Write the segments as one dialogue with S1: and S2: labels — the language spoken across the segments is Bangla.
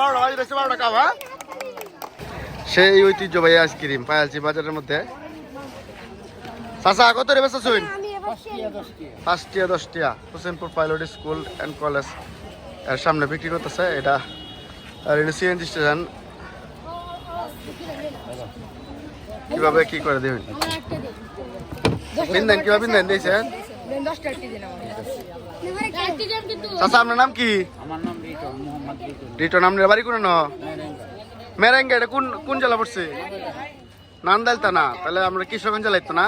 S1: কাপ হ্যাঁ? সেই ঐতিহ্যবাহী আইসক্রিম পায়ালছি বাজারের মধ্যে। চাচা কত রে বেচা শুন পাঁচটিয়া দশটিয়া। হোসেনপুর পাইলট স্কুল অ্যান্ড কলেজের সামনে বিক্রি করতেছে। এটা আর এটা সিএনজি স্টেশন। কীভাবে কি করে দেবেন? বিন্দেন কীভাবে বিন্দেন দিয়েছেন? চাচা আপনার নাম কি?
S2: আমার নাম রিটন রিটন
S1: আপনার বাড়ি কোন মেরেঙ্গে, এটা কোন কোন জেলা পড়ছে? নান্দাইলতা না, তাহলে আমরা কিশোরগঞ্জ জেলায় তো না?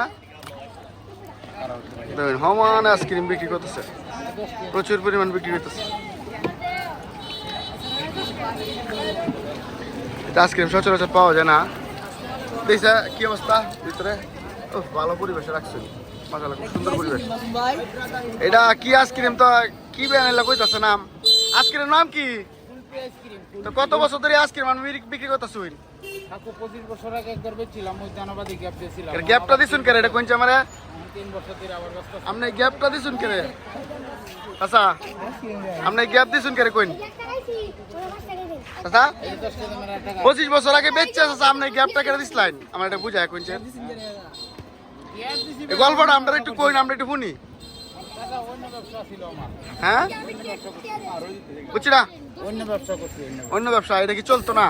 S1: দেখুন সমান আইসক্রিম বিক্রি করতেছে। প্রচুর পরিমাণ বিক্রি করতেছে। আইসক্রিম সচরাচর পাওয়া যায় না। দেখছে কি অবস্থা ভিতরে? ও, ভালো পরিবেশে রাখছেন। মাসাল্লাহ খুব সুন্দর পরিবেশ। এটা কি আইসক্রিম তো, কি বানাইলা কইতাছে নাম? আইসক্রিমের নাম কি? তো কত বছর ধরে আইসক্রিম আমি বিক্রি- করতেছুন
S2: ঠাকুর পঁচিশ বছর আগে একবার বেচছিলাম ওই জানাবাদি গ্যাপ দিয়েছিলাম।
S1: গ্যাপটা দিছুন কেরে এটা কোনছে আমারে
S2: তিন বছর ধরে আবার
S1: আপনি গ্যাপটা দিছুন কেরে? আচ্ছা আপনি গ্যাপ দিছুন কেরে কোন আচ্ছা পঁচিশ বছর আগে বেচছে আচ্ছা আপনি গ্যাপটা কেটে দিছিলেন? আমার এটা বুঝায় এই গল্পটা আমরা একটু কইন আমরা একটু শুনি
S2: টাকা অন্য ব্যবসা ছিল আমার
S1: হ্যাঁ? বুঝছি
S2: অন্য ব্যবসা করছি অন্য
S1: ব্যবসা এটা কি চলতো না?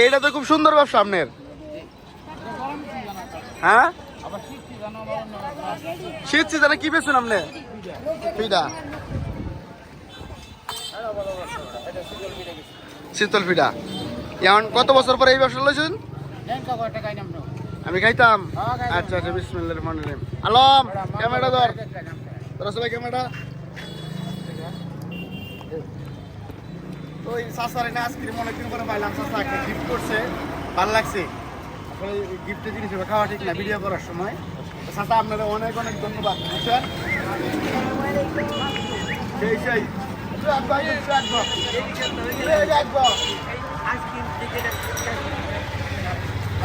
S1: এইটা তো খুব সুন্দর ব্যবসা আপনার। হ্যাঁ। শীত সিজনে কি বেচুন আপনি? পিঠা। শীতল পিঠা। এখন কত বছর পরে এই ব্যবসা লইছেন? আমি খাইতাম
S2: হ্যাঁ,
S1: আচ্ছা আচ্ছা বিসমিল্লাহির রহমানির রহিম আলম ক্যামেরা ধর তোরা সবাই ক্যামেরা তো এই সাসারে না আইসক্রিম অনেকদিন পরে পাইলাম সাসা একটা গিফট করছে ভালো লাগছে আসলে গিফটের জিনিস খাওয়া ঠিক না ভিডিও করার সময় সাসা আপনারা অনেক অনেক ধন্যবাদ বুঝছেন সেই সেই রাখব, রাখব। এই রাখব। হ্যাঁ, এই যে চাচা, please। এ, চাচা,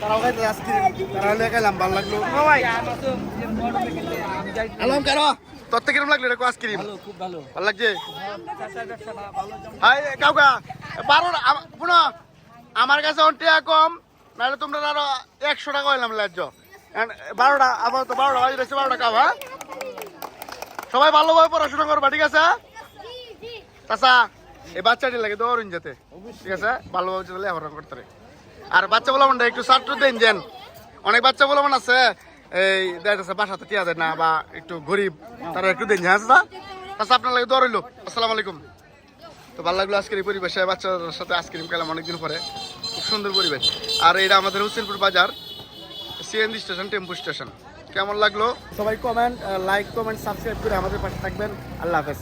S1: তারাও খাইতে আইসক্রিম তারা হলে খাইলাম ভালো লাগল।
S2: আমি
S1: কেন তোর থেকে কিরম লাগল এটা আইসক্রিম?
S2: খুব ভালো।
S1: ভালো লাগছে? হাই কাউকা বারো আমার কাছে অন্টিয়া কম নাহলে তোমরা আরও একশো টাকা হইলাম ল্যাজ্য বারোটা আবার তো বারোটা বাজে রয়েছে বারোটা কাপ হ্যাঁ? সবাই ভালোভাবে পড়াশোনা করবা ঠিক আছে? চাচা এই বাচ্চাটি লাগে দৌড়ুন যেতে ঠিক আছে? ভালোভাবে চলে লেখাপড়া করতে। আর বাচ্চা বলা মনে একটু ছাত্র দেন, যেন। অনেক বাচ্চা বলা মনে আছে, এই বাসাতে টিয়া দেয় না বা একটু গরিব, তারা একটু দেন হ্যাঁ চাচা? চাচা, আপনার লাগে দৌড়ইলো আসসালামু আলাইকুম। তো ভালো লাগল আজকের এই পরিবেশে, বাচ্চাদের সাথে আইসক্রিম খেলাম অনেকদিন পরে। খুব সুন্দর পরিবেশ। আর এটা আমাদের হুসেনপুর বাজার সিএনজি স্টেশন টেম্পু স্টেশন কেমন লাগল? সবাই কমেন্ট লাইক কমেন্ট সাবস্ক্রাইব করে আমাদের পাশে থাকবেন। আল্লাহ হাফেজ।